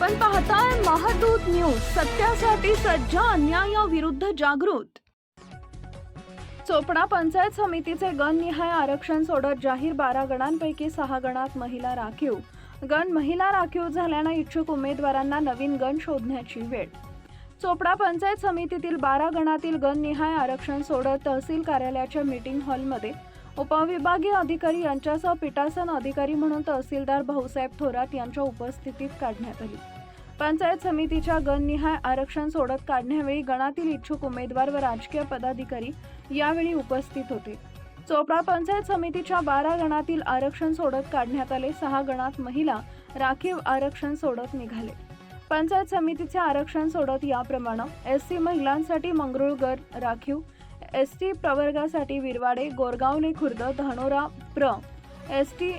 आपण पाहताय महादूत न्यूज सत्यासाठी सज्ज अन्यायाविरुद्ध जागृत. चोपडा पंचायत समितीचे गणनिहाय आरक्षण सोडत जाहीर बारा गणांपैकी सहा गणात महिला राखीव. गण महिला राखीव झाल्यानं इच्छुक उमेदवारांना नवीन गण शोधण्याची वेळ. चोपडा पंचायत समितीतील बारा गणातील गणनिहाय आरक्षण सोडत तहसील कार्यालयाच्या मीटिंग हॉलमध्ये उपविभागीय अधिकारी यांच्यासह पीठासन अधिकारी म्हणून तहसीलदार भाऊसाहेब थोरात यांच्या उपस्थितीत काढण्यात आली. पंचायत समितीच्या गणनिहाय आरक्षण सोडत काढण्यावेळी गणातील इच्छुक उमेदवार व राजकीय पदाधिकारी यावेळी उपस्थित होते. चोपडा पंचायत समितीच्या बारा गणातील आरक्षण सोडत काढण्यात आले. सहा गणात महिला राखीव आरक्षण सोडत निघाले. पंचायत समितीचे आरक्षण सोडत याप्रमाणे एस सी महिलांसाठी मंगरुळगड राखीव एस टी प्रवर्गासाठी विरवाडे गोरगावने खुर्द धानोरा प्र. एस टी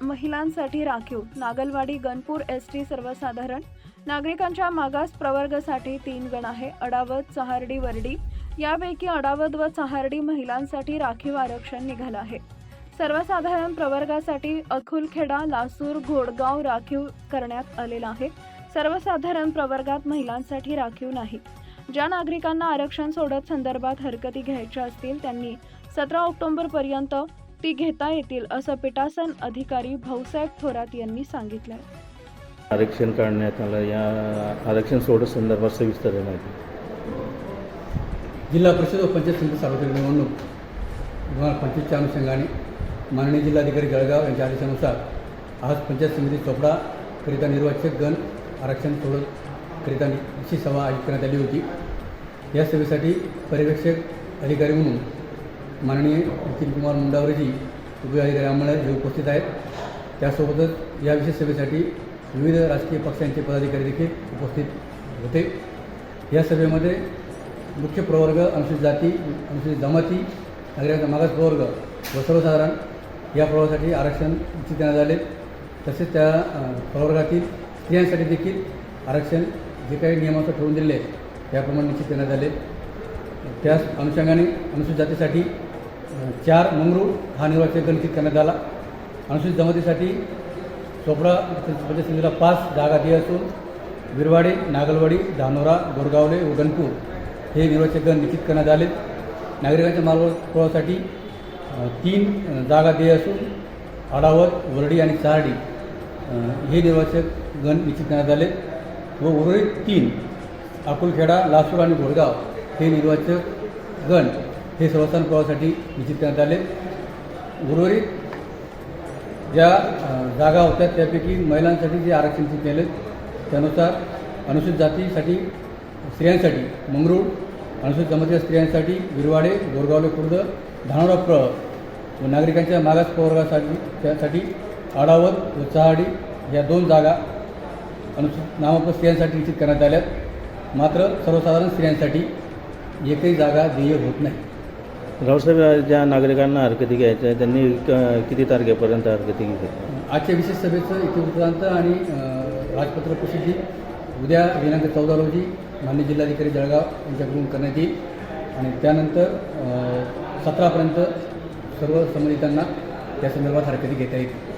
महिलांसाठी राखीव. नागलवाडी गणपूर एस टी सर्वसाधारण. नागरिकांच्या मागास प्रवर्गासाठी तीन गण आहे. अडावत चहार्डी वर्डी. यापैकी अडावत व चहार्डी महिलांसाठी राखीव आरक्षण निघालं आहे. सर्वसाधारण प्रवर्गासाठी अखुलखेडा लासूर घोडगाव राखीव करण्यात आलेला आहे. सर्वसाधारण प्रवर्गात महिलांसाठी राखीव नाही. ज्या नागरिकांना आरक्षण सोडत संदर्भात हरकती घ्यायच्या असतील त्यांनी सतरा ऑक्टोबर पर्यंत ती घेता येतील असं पीठासन अधिकारी भाऊसाहेब थोरात यांनी सांगितलं आरक्षण काढण्यात आलं या आरक्षण सोडत संदर्भात सविस्तर आहे माहिती. जिल्हा परिषद व पंचायत समिती सार्वत्रिक निवडणूक दोन हजार पंचवीसच्या अनुषंगाने माननीय जिल्हाधिकारी जळगाव यांच्या आदेशानुसार आज पंचायत समिती चोपडाकरिता निर्वाचक गण आरक्षण सोडत करिता निश्चित सभा आयोजित करण्यात आली होती. या सभेसाठी पर्यवेक्षक अधिकारी म्हणून माननीय नितीन कुमार मुंडावरेजी उपयोगाधिकारी अंमळ हे उपस्थित आहेत. त्यासोबतच या विशेष सभेसाठी विविध राजकीय पक्षांचे पदाधिकारी देखील उपस्थित होते. या सभेमध्ये मुख्य प्रवर्ग अनुसूचित जाती अनुसूचित जमाती नागरिकांचा मागास प्रवर्ग व सर्वसाधारण या प्रवर्गासाठी आरक्षण निश्चित देण्यात आले. तसेच त्या प्रवर्गातील स्त्रियांसाठी देखील आरक्षण जे काही नियमानुसार ठरवून दिले याप्रमाणे त्याप्रमाणे निश्चित करण्यात आले. त्याच अनुषंगाने अनुसूचित जातीसाठी चार मंगरूळ हा निर्वाचक गणित करण्यात आला. अनुसूचित जमातीसाठी चोपडा पंचायत पाच जागा दिल्या असून विरवाडे नागलवाडी धानोरा गोरगावले व गणपूर हे निर्वाचक गण निश्चित करण्यात आले. नागरिकांच्या मार्गप्रवाहासाठी तीन जागा दिल्या असून आडावत वरडी आणि चारडी हे निर्वाचक गण निश्चित करण्यात आले व उर्वरित तीन अकोलखेडा लासूर आणि घोडगाव हे निर्वाचक गण हे सर्वस्थान प्रवाहासाठी निश्चित करण्यात आले. उर्वरित ज्या जागा होत्या त्यापैकी महिलांसाठी जे आरक्षण निश्चित केले त्यानुसार अनुसूचित जातीसाठी स्त्रियांसाठी मंगरूळ अनुसूचित जमातीच्या स्त्रियांसाठी विरवाडे गोरगावले खुर्द धानोरा प्र व नागरिकांच्या मागास प्रवर्गासाठी त्यासाठी आडावत व चहाडी या दोन जागा अनुसूचित नामक स्त्रियांसाठी निश्चित करण्यात आल्यात. मात्र सर्वसाधारण स्त्रियांसाठी एकही जागा देय होत नाही. रावसाहेब ज्या नागरिकांना हरकती घ्यायच्या आहेत त्यांनी किती तारखेपर्यंत हरकती घ्यायच्या आजच्या विशेष सभेचं इतिवृत्तांत आणि राजपत्र प्रसिद्धी उद्या दिनांक चौदा रोजी मान्य जिल्हाधिकारी जळगाव यांच्याकडून करण्यात येईल. आणि त्यानंतर सतरापर्यंत सर्व संबंधितांना त्या संदर्भात हरकती घेता येतील.